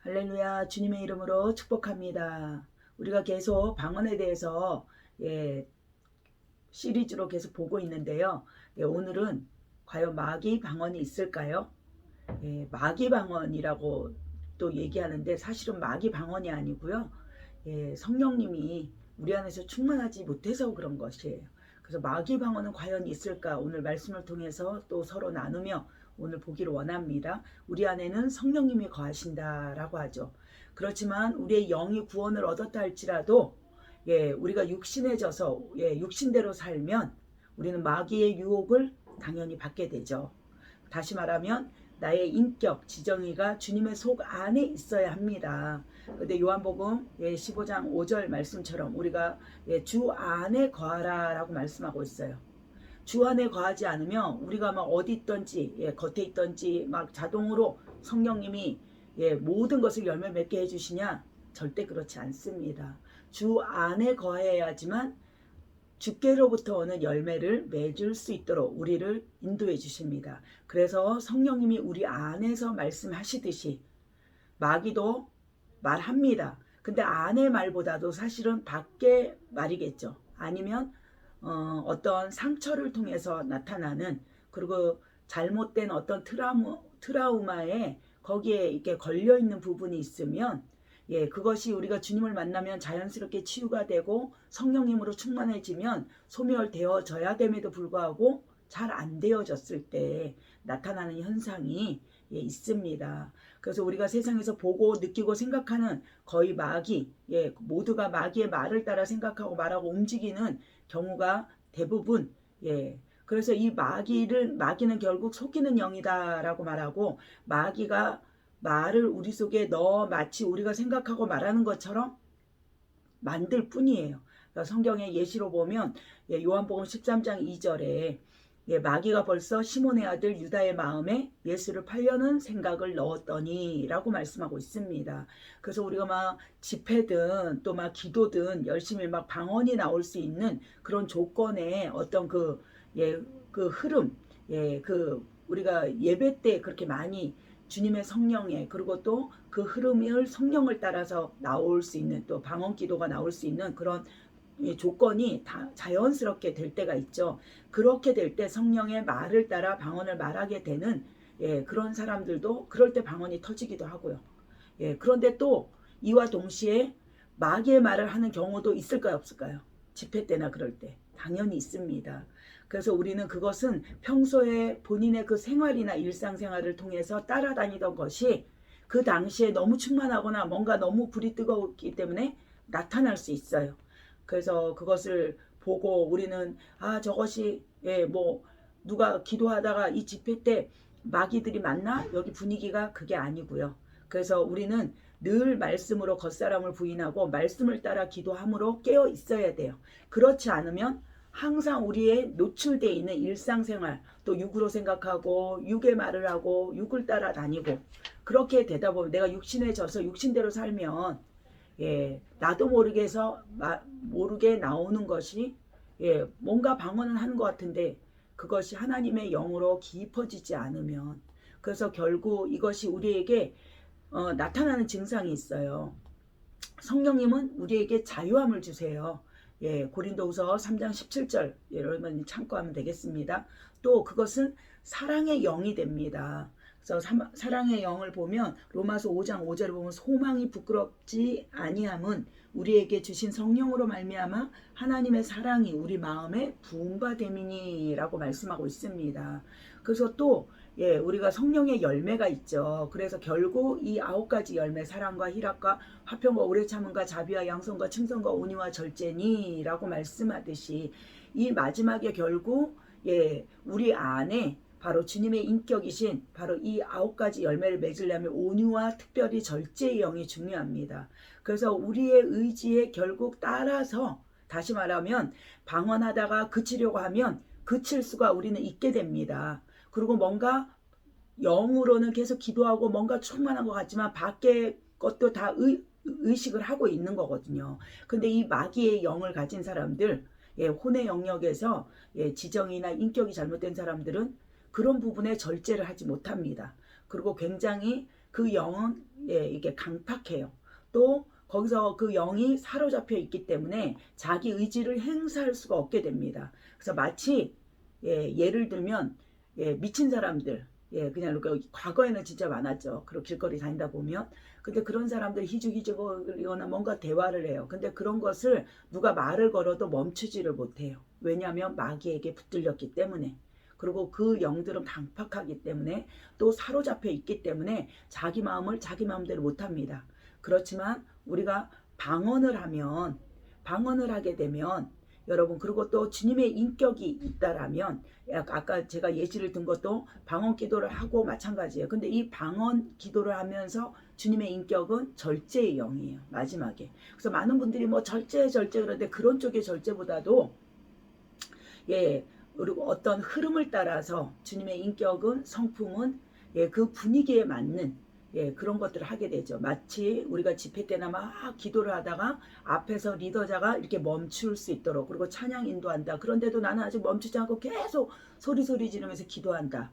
할렐루야 주님의 이름으로 축복합니다. 우리가 계속 방언에 대해서 예, 시리즈로 계속 보고 있는데요. 예, 오늘은 과연 마귀 방언이 있을까요? 예, 마귀 방언이라고 또 얘기하는데 사실은 마귀 방언이 아니고요. 예, 성령님이 우리 안에서 충만하지 못해서 그런 것이에요. 그래서 마귀 방언은 과연 있을까? 오늘 말씀을 통해서 또 서로 나누며 오늘 보기를 원합니다. 우리 안에는 성령님이 거하신다라고 하죠. 그렇지만 우리의 영이 구원을 얻었다 할지라도 예, 우리가 육신에 져서 예, 육신대로 살면 우리는 마귀의 유혹을 당연히 받게 되죠. 다시 말하면 나의 인격 지정의가 주님의 속 안에 있어야 합니다. 근데 요한복음 예, 15장 5절 말씀처럼 우리가 예, 주 안에 거하라 라고 말씀하고 있어요. 주 안에 거하지 않으면 우리가 막 어디 있던지 예, 겉에 있던지 막 자동으로 성령님이 예, 모든 것을 열매 맺게 해주시냐 절대 그렇지 않습니다. 주 안에 거해야지만 주께로부터 오는 열매를 맺을 수 있도록 우리를 인도해 주십니다. 그래서 성령님이 우리 안에서 말씀하시듯이 마귀도 말합니다. 근데 안의 말보다도 사실은 밖의 말이겠죠. 아니면 어, 어떤 상처를 통해서 나타나는 그리고 잘못된 어떤 트라우마, 트라우마에 거기에 이렇게 걸려 있는 부분이 있으면 예, 그것이 우리가 주님을 만나면 자연스럽게 치유가 되고 성령님으로 충만해지면 소멸되어져야 됨에도 불구하고 잘 안 되어졌을 때 나타나는 현상이 예, 있습니다. 그래서 우리가 세상에서 보고 느끼고 생각하는 거의 마귀, 예, 모두가 마귀의 말을 따라 생각하고 말하고 움직이는 경우가 대부분, 예, 그래서 이 마귀를 마귀는 결국 속이는 영이다라고 말하고 마귀가 말을 우리 속에 넣어 마치 우리가 생각하고 말하는 것처럼 만들 뿐이에요. 그러니까 성경의 예시로 보면 예, 요한복음 13장 2절에 예, 마귀가 벌써 시몬의 아들 유다의 마음에 예수를 팔려는 생각을 넣었더니라고 말씀하고 있습니다. 그래서 우리가 막 집회든 또 막 기도든 열심히 막 방언이 나올 수 있는 그런 조건에 어떤 그 예, 그 흐름, 예, 그 우리가 예배 때 그렇게 많이 주님의 성령에 그리고 또 그 흐름을 성령을 따라서 나올 수 있는 또 방언 기도가 나올 수 있는 그런 이 조건이 다 자연스럽게 될 때가 있죠. 그렇게 될 때 성령의 말을 따라 방언을 말하게 되는 예, 그런 사람들도 그럴 때 방언이 터지기도 하고요. 예, 그런데 또 이와 동시에 마귀의 말을 하는 경우도 있을까요, 없을까요? 집회 때나 그럴 때 당연히 있습니다. 그래서 우리는 그것은 평소에 본인의 그 생활이나 일상생활을 통해서 따라다니던 것이 그 당시에 너무 충만하거나 뭔가 너무 불이 뜨거웠기 때문에 나타날 수 있어요. 그래서 그것을 보고 우리는 아 저것이 예 뭐 누가 기도하다가 이 집회 때 마귀들이 만나 여기 분위기가 그게 아니고요. 그래서 우리는 늘 말씀으로 겉사람을 부인하고 말씀을 따라 기도함으로 깨어 있어야 돼요. 그렇지 않으면 항상 우리의 노출되어 있는 일상생활 또 육으로 생각하고 육의 말을 하고 육을 따라 다니고 그렇게 되다 보면 내가 육신에 져서 육신대로 살면 예 나도 모르게 해서 마, 모르게 나오는 것이 예 뭔가 방언은 하는 것 같은데 그것이 하나님의 영으로 깊어지지 않으면 그래서 결국 이것이 우리에게 어, 나타나는 증상이 있어요. 성령님은 우리에게 자유함을 주세요. 예, 고린도후서 3장 17절 여러분이 참고하면 되겠습니다. 또 그것은 사랑의 영이 됩니다. 그래서 사, 사랑의 영을 보면 로마서 5장 5절을 보면 소망이 부끄럽지 아니함은 우리에게 주신 성령으로 말미암아 하나님의 사랑이 우리 마음에 부음바 됨이니라고 말씀하고 있습니다. 그래서 또 예, 우리가 성령의 열매가 있죠. 그래서 결국 이 아홉 가지 열매, 사랑과 희락과 화평과 오래 참음과 자비와 양성과 충성과 온유와 절제니라고 말씀하듯이 이 마지막에 결국 예, 우리 안에 바로 주님의 인격이신 바로 이 아홉 가지 열매를 맺으려면 온유와 특별히 절제의 영이 중요합니다. 그래서 우리의 의지에 결국 따라서 다시 말하면 방언하다가 그치려고 하면 그칠 수가 우리는 있게 됩니다. 그리고 뭔가 영으로는 계속 기도하고 뭔가 충만한 것 같지만 밖에 것도 다 의, 의식을 하고 있는 거거든요. 근데 이 마귀의 영을 가진 사람들, 예, 혼의 영역에서 예, 지정이나 인격이 잘못된 사람들은 그런 부분에 절제를 하지 못합니다. 그리고 굉장히 그 영은 예, 이게 강팍해요. 또 거기서 그 영이 사로잡혀 있기 때문에 자기 의지를 행사할 수가 없게 됩니다. 그래서 마치 예, 예를 들면 예, 미친 사람들 예, 그냥 과거에는 진짜 많았죠. 그리고 길거리 다니다 보면 근데 그런 사람들 희죽희죽거리거나 뭔가 대화를 해요. 근데 그런 것을 누가 말을 걸어도 멈추지를 못해요. 왜냐하면 마귀에게 붙들렸기 때문에. 그리고 그 영들은 강팍하기 때문에 또 사로잡혀 있기 때문에 자기 마음을 자기 마음대로 못합니다. 그렇지만 우리가 방언을 하면 방언을 하게 되면 여러분 그리고 또 주님의 인격이 있다라면 아까 제가 예시를 든 것도 방언 기도를 하고 마찬가지예요. 근데 이 방언 기도를 하면서 주님의 인격은 절제의 영이에요. 마지막에. 그래서 많은 분들이 뭐 절제 절제 그러는데 그런 쪽의 절제보다도 예 그리고 어떤 흐름을 따라서 주님의 인격은 성품은 예, 그 분위기에 맞는 예, 그런 것들을 하게 되죠. 마치 우리가 집회 때나 막 기도를 하다가 앞에서 리더자가 이렇게 멈출 수 있도록 그리고 찬양 인도한다. 그런데도 나는 아직 멈추지 않고 계속 소리 소리 지르면서 기도한다.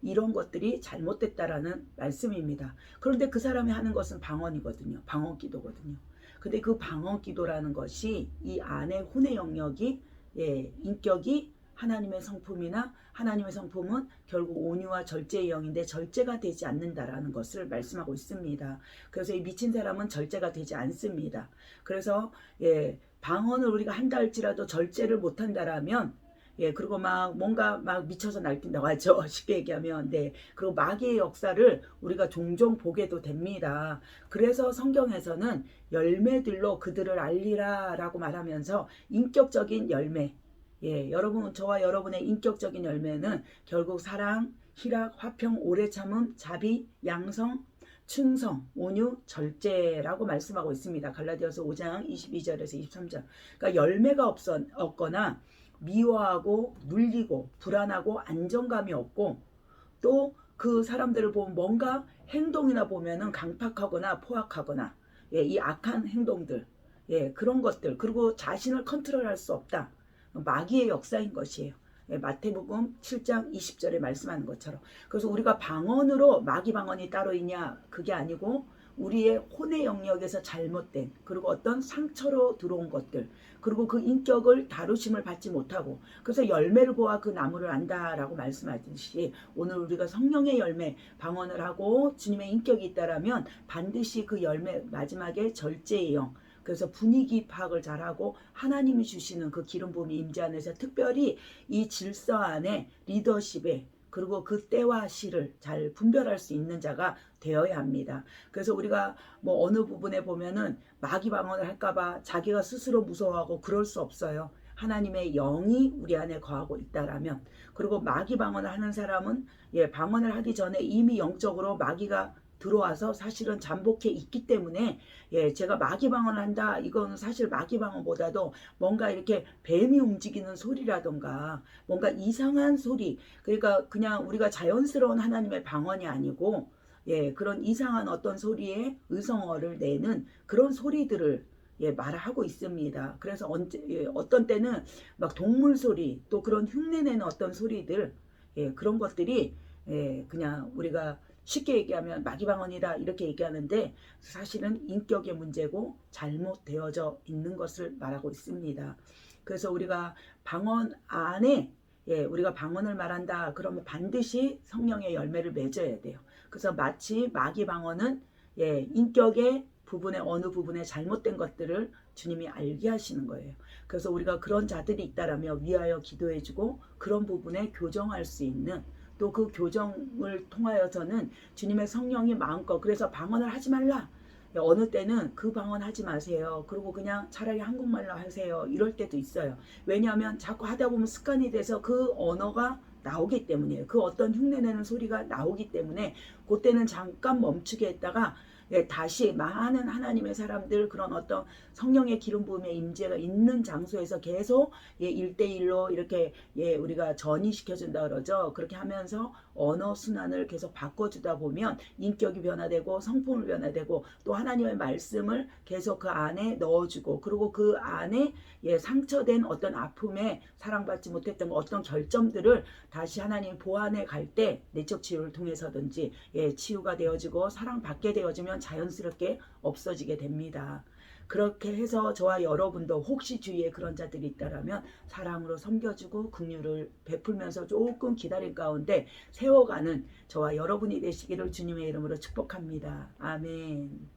이런 것들이 잘못됐다라는 말씀입니다. 그런데 그 사람이 하는 것은 방언이거든요. 방언 기도거든요. 근데 그 방언 기도라는 것이 이 안에 혼의 영역이 예, 인격이 하나님의 성품이나 하나님의 성품은 결국 온유와 절제의 영인데 절제가 되지 않는다라는 것을 말씀하고 있습니다. 그래서 이 미친 사람은 절제가 되지 않습니다. 그래서 예, 방언을 우리가 한다 할지라도 절제를 못 한다라면 예, 그리고 막 뭔가 막 미쳐서 날뛴다고 하죠. 쉽게 얘기하면. 네. 그리고 마귀의 역사를 우리가 종종 보게도 됩니다. 그래서 성경에서는 열매들로 그들을 알리라 라고 말하면서 인격적인 열매, 예, 여러분, 저와 여러분의 인격적인 열매는 결국 사랑, 희락, 화평, 오래 참음, 자비, 양성, 충성, 온유, 절제라고 말씀하고 있습니다. 갈라디아서 5장 22절에서 23절. 그러니까 열매가 없어, 없거나 미워하고 눌리고 불안하고 안정감이 없고 또 그 사람들을 보면 뭔가 행동이나 보면은 강팍하거나 포악하거나 예, 이 악한 행동들 예, 그런 것들 그리고 자신을 컨트롤할 수 없다. 마귀의 역사인 것이에요. 예, 마태복음 7장 20절에 말씀하는 것처럼. 그래서 우리가 방언으로 마귀 방언이 따로 있냐 그게 아니고 우리의 혼의 영역에서 잘못된 그리고 어떤 상처로 들어온 것들 그리고 그 인격을 다루심을 받지 못하고 그래서 열매를 보아 그 나무를 안다라고 말씀하듯이 오늘 우리가 성령의 열매 방언을 하고 주님의 인격이 있다라면 반드시 그 열매 마지막에 절제의 영 그래서 분위기 파악을 잘하고 하나님이 주시는 그 기름 부음이 임재 안에서 특별히 이 질서 안에 리더십에 그리고 그 때와 시를 잘 분별할 수 있는 자가 되어야 합니다. 그래서 우리가 뭐 어느 부분에 보면은 마귀 방언을 할까봐 자기가 스스로 무서워하고 그럴 수 없어요. 하나님의 영이 우리 안에 거하고 있다라면 그리고 마귀 방언을 하는 사람은 예 방언을 하기 전에 이미 영적으로 마귀가 들어와서 사실은 잠복해 있기 때문에 예 제가 마귀 방언을 한다 이거는 사실 마귀 방언보다도 뭔가 이렇게 뱀이 움직이는 소리라던가 뭔가 이상한 소리 그러니까 그냥 우리가 자연스러운 하나님의 방언이 아니고 예 그런 이상한 어떤 소리에 의성어를 내는 그런 소리들을 예, 말을 하고 있습니다. 그래서 언제, 예, 어떤 때는 막 동물 소리, 또 그런 흉내내는 어떤 소리들, 예, 그런 것들이, 예, 그냥 우리가 쉽게 얘기하면 마귀방언이다 이렇게 얘기하는데 사실은 인격의 문제고 잘못되어져 있는 것을 말하고 있습니다. 그래서 우리가 방언 안에 예, 우리가 방언을 말한다 그러면 반드시 성령의 열매를 맺어야 돼요. 그래서 마치 마귀 방언은 예, 인격의 부분의 어느 부분에 잘못된 것들을 주님이 알게 하시는 거예요. 그래서 우리가 그런 자들이 있다라면 위하여 기도해주고 그런 부분에 교정할 수 있는 또 그 교정을 통하여서는 주님의 성령이 마음껏 그래서 방언을 하지 말라. 어느 때는 그 방언 하지 마세요. 그리고 그냥 차라리 한국말로 하세요. 이럴 때도 있어요. 왜냐하면 자꾸 하다 보면 습관이 돼서 그 언어가 나오기 때문이에요. 그 어떤 흉내내는 소리가 나오기 때문에 그때는 잠깐 멈추게 했다가 예, 다시 많은 하나님의 사람들 그런 어떤 성령의 기름 부음의 임재가 있는 장소에서 계속 예, 1대1로 이렇게 예, 우리가 전이시켜 준다 그러죠. 그렇게 하면서 언어 순환을 계속 바꿔 주다 보면 인격이 변화되고 성품을 변화되고 또 하나님의 말씀을 계속 그 안에 넣어 주고 그리고 그 안에 예, 상처된 어떤 아픔에 사랑받지 못했던 어떤 결점들을 다시 하나님 보완해 갈 때 내적 치유를 통해서든지 예, 치유가 되어지고 사랑받게 되어지면 자연스럽게 없어지게 됩니다. 그렇게 해서 저와 여러분도 혹시 주위에 그런 자들이 있다라면 사랑으로 섬겨주고 긍휼을 베풀면서 조금 기다릴 가운데 세워가는 저와 여러분이 되시기를 주님의 이름으로 축복합니다. 아멘.